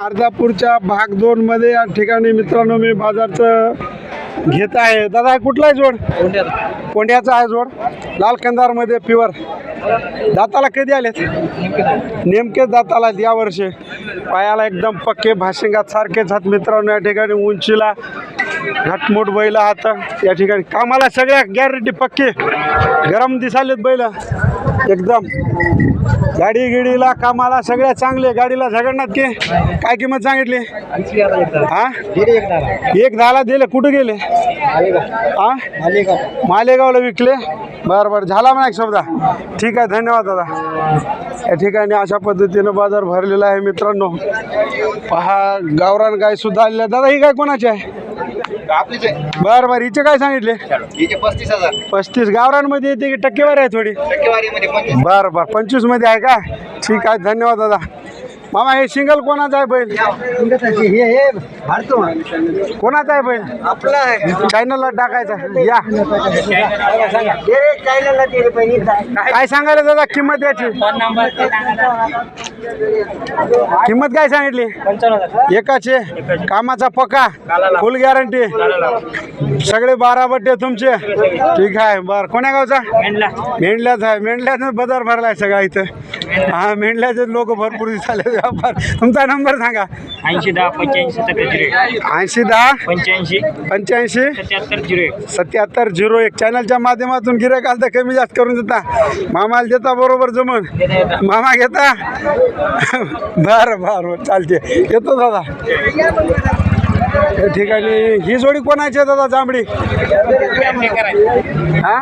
अर्धापूरच्या भाग दोन मध्ये या ठिकाणी मित्रांनो मी बाजारचं घेत आहे. दादा कुठला आहे जोड? कोंड्याचा आहे जोड. लाल कंदारमध्ये प्युअर दाताला कधी आलेत? नेमकेच दाताला आहेत या वर्षी. पायाला एकदम पक्के भाशिंगात सारखेच हात मित्रांनो या ठिकाणी. उंचीला घटमोट बैल आहात या ठिकाणी कामाला सगळ्या गॅरंटी पक्के. गरम दिसालेत बैल. एकदम. गाडी गिडीला कामाला सगळ्या चांगले. गाडीला झगडणार की? काय किंमत सांगितली? हा? एक दहाला दिले. कुठे गेले? हा? मालेगावला विकले. बरं बरं. झाला म्हणा एक समजा ठीक आहे धन्यवाद दादा. या ठिकाणी अशा पद्धतीनं बाजार भरलेला आहे मित्रांनो. पहा गावरान गाय सुद्धा आलेल्या दादा ही गाय कोणाची आहे? आपलीच आहे. बरं बरं हिचे काय सांगितले? हिचे पस्तीस हजार. पस्तीस. गावरानमध्ये येते की टक्केवारी आहे थोडी. टक्केवारीमध्ये पंचवीस बरं बरं पंचवीसमध्ये आहे का? ठीक आहे धन्यवाद दादा. मामा हे सिंगल कोणाचं आहे बैल कोणाचा आहे बैल आपला चायनलला टाकायचा. या. काय सांगायला दादा? किंमत याची. किंमत काय सांगितली? एकाचे. कामाचा पक्का. फुल गॅरंटी सगळे बारा बट्टे तुमचे. ठीक आहे बर. कोण्या गावचा? मेंढल्याच आहे. मेंढल्याच बाजार भरलाय सगळा इथं. हा मेंढल्याचे लोक भरपूर दिसाले व्यापार. तुमचा नंबर सांगा. ऐंशी दहा पंच्याऐंशी सत्तर झिरो एक. ऐंशी दहा पंच्याऐंशी पंच्याऐंशी सत्याहत्तर झिरो एक. सत्याहत्तर झिरो एक. चॅनलच्या माध्यमातून गिरायक आलं तर कमी जास्त करून देता. मामाला देता बरोबर जमून. मामा घेता. बरं बरं चालते येतो दादा. या ठिकाणी ही जोडी कोणाची आहे दादा जांभडी हा?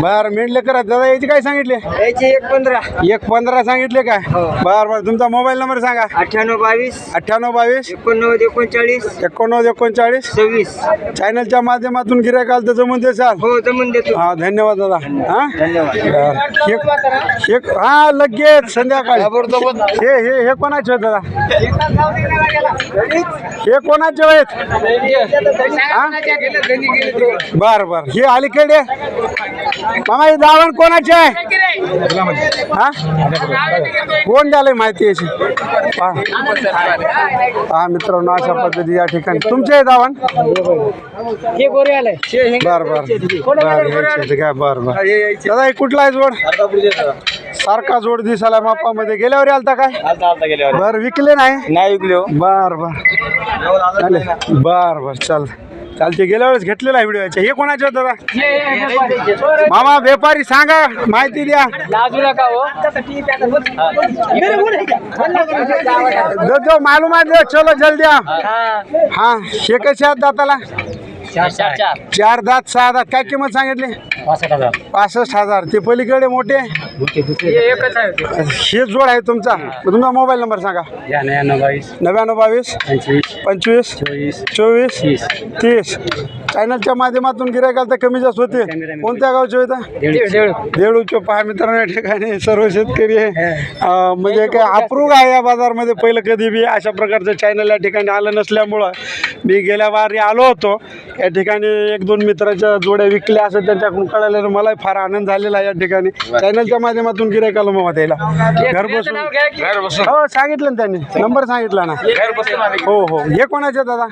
बरं मेंढले करा दादा याची काय सांगितले? याची एक पंधरा. एक पंधरा सांगितले काय बरं बरं. तुमचा मोबाईल नंबर सांगा. अठ्ठ्याण्णव बावीस. अठ्ठ्याण्णव बावीस. एकोणनव्वद एकोणचाळीस. एकोणनव्वद एकोणचाळीस. सव्वीस. चॅनलच्या माध्यमातून गिरायक आलं तर जमून देसाल. हो जमून देतो. हा धन्यवाद दादा. हा? धन्यवाद. एक एक हा लगेच संध्याकाळी. हे हे हे कोणाचे आहेत दादा? हे कोणाचे आहेत बर बर. हे अलीकडे. मामा हे दावण कोणाचे आहे? हा? कोण द्यालय माहिती याची? हा मित्रांनो अशा पद्धती या ठिकाणी. तुमचे आहे दावण? बर बर. बर बर बर. दादा हे कुठला आहे जोड? सारखा जोड दिसाला मापामध्ये गेल्यावर आलता काय? बर विकले नाही? नाही विकले. हो बर बर. चालेल. बर बर चाल. चालते गेल्या वेळेस घेतलेला आहे व्हिडिओ याच्या हे कोणाचे होतं दादा? मामा व्यापारी सांगा माहिती द्या. लाजू नका हो? दो दो मालूम आहे दो. चलो जल्दी आ. हा हे कसे आहेत दाताला? चार चार चार. चार दात सहा दात. काय किंमत सांगितली? पासष्ट हजार. पासष्ट हजार. ते पलीकडे मोठे? एकच आहे हे जोड आहे तुमचा? तुमचा मोबाईल नंबर सांगा. नव्याण्णव बावीस नव्याण्णव बावीस पंचवीस पंचवीस चोवीस चोवीस तीस. तीस. चॅनलच्या माध्यमातून गिरायकाल तर कमी जास्त होते. कोणत्या गावचे होता? देळूचे पहा मित्रांनो या ठिकाणी सर्व शेतकरी आहे. अं, म्हणजे काय अप्रूव आहे या बाजारमध्ये पहिलं कधी बी अशा प्रकारचं चॅनल या ठिकाणी आलं नसल्यामुळं. मी गेल्या वारी आलो होतो. या ठिकाणी एक दोन मित्राच्या जोड्या विकल्या असं त्यांच्याकडून कळालं मला फार आनंद झालेला आहे या ठिकाणी. चॅनलच्या माध्यमातून गिरायकाला मग द्यायला घर बसून. हो सांगितलं ना त्यांनी. नंबर सांगितला ना. हो हो. हे कोणाचे दादा?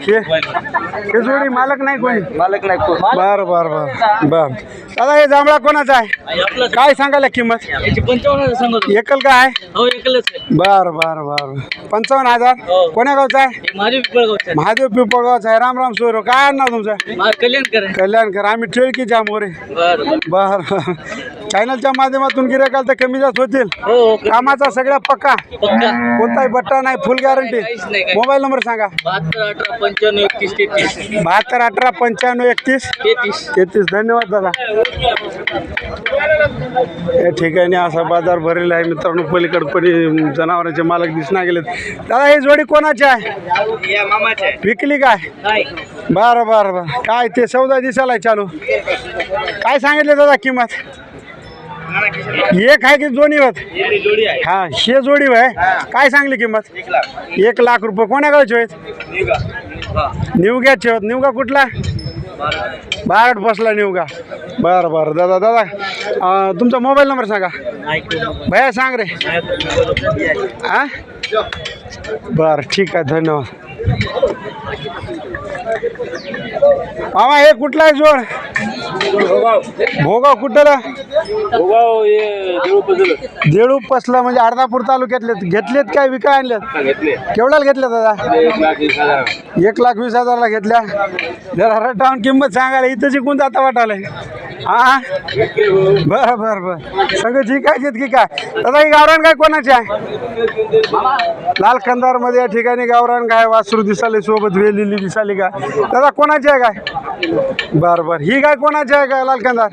हे? हे जोडी मालक नाही कोणी? मालक नाही कोण. बर बर बर. बर. दादा हे जांभळा कोणाचा आहे? काय सांगायला किंमत? पंचावन्न सांगतो एकल काय आहे? हो एकलच आहे. बर बर बर. पंचावन्न हजार? कोण्या गावचा आहे? माझे पिपळगावचे महादेव पिंपळगावचा आहे. राम राम सोयरो. काय नाव तुमचं? कल्याण कर कल्याणकर. आम्ही टिळकी मोरे. बर बर. चॅनलच्या माध्यमातून गिरायकाल तर कमी जास्त होतील. हो कामाचा सगळा पक्का. पक्का. कोणताही बट्टा नाही फुल गॅरंटी मोबाईल नंबर सांगा. बहात्तर अठरा पंच्याण्णव एकतीस तेहतीस. धन्यवाद दादा. या ठिकाणी असा बाजार भरलेला आहे मित्रांनो. पलीकडपणी जनावरांचे मालक दिसना गेलेत. दादा ही जोडी कोणाची आहे? विकली काय? बरं बरं बरं. काय ते चौदा आहे चालू. काय सांगितले दादा किंमत? एक आहे की दोन्ही होत? जोडी आहे हा शे जोडी आहे काय सांगली किंमत? एक लाख रुपये. कोण्या गावचे आहेत निवग्याचे होत. निवगा कुठला? बारट बसला निवगा. बरं बरं. दादा दादा तुमचा मोबाईल नंबर सांगा. भया सांग रे. हा बर ठीक आहे. धन्यवाद. मामा हे कुठला आहे जोड? भोगाव कुठला? देळू पसला म्हणजे अर्धापूर तालुक्यातले घेतलेत काय? विका आणल्यात केवढ्याला घेतल्या दादा? एक लाख वीस हजारला घेतल्या. जरा रटावून किंमत सांगायला इथं जिंकून जाता वाटायला हा? बरं बरं बरं. सगळं ठीक आहे की काय दादा ही गावरान काय कोणाची आहे? लाल कंदारमध्ये या ठिकाणी गावरान गाय वासरू दिसाली सोबत वेलेली दिसाली का दादा कोणाची आहे काय बर बर. ही गाय कोणाची आहे काय लाल कंदार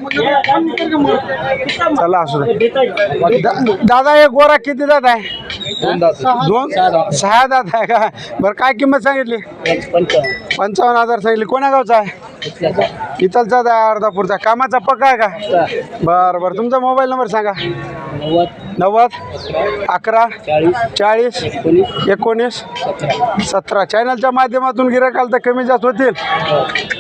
चला असू दे. दा- दादा हे गोरा किती दात आहे? दोन सहा दात. आहे का? बरं काय किंमत सांगितली? पंचावन्न हजार सांगितली. कोण्या गावचा आहे? इथलचाच आहे अर्धापूरचा कामाचा पक्का आहे का? बरं बरं. तुमचा मोबाईल नंबर सांगा. नव्वद. अकरा. चाळीस. एकोणीस. सतरा. चॅनलच्या माध्यमातून गिरायकाल तर कमी जास्त होतील.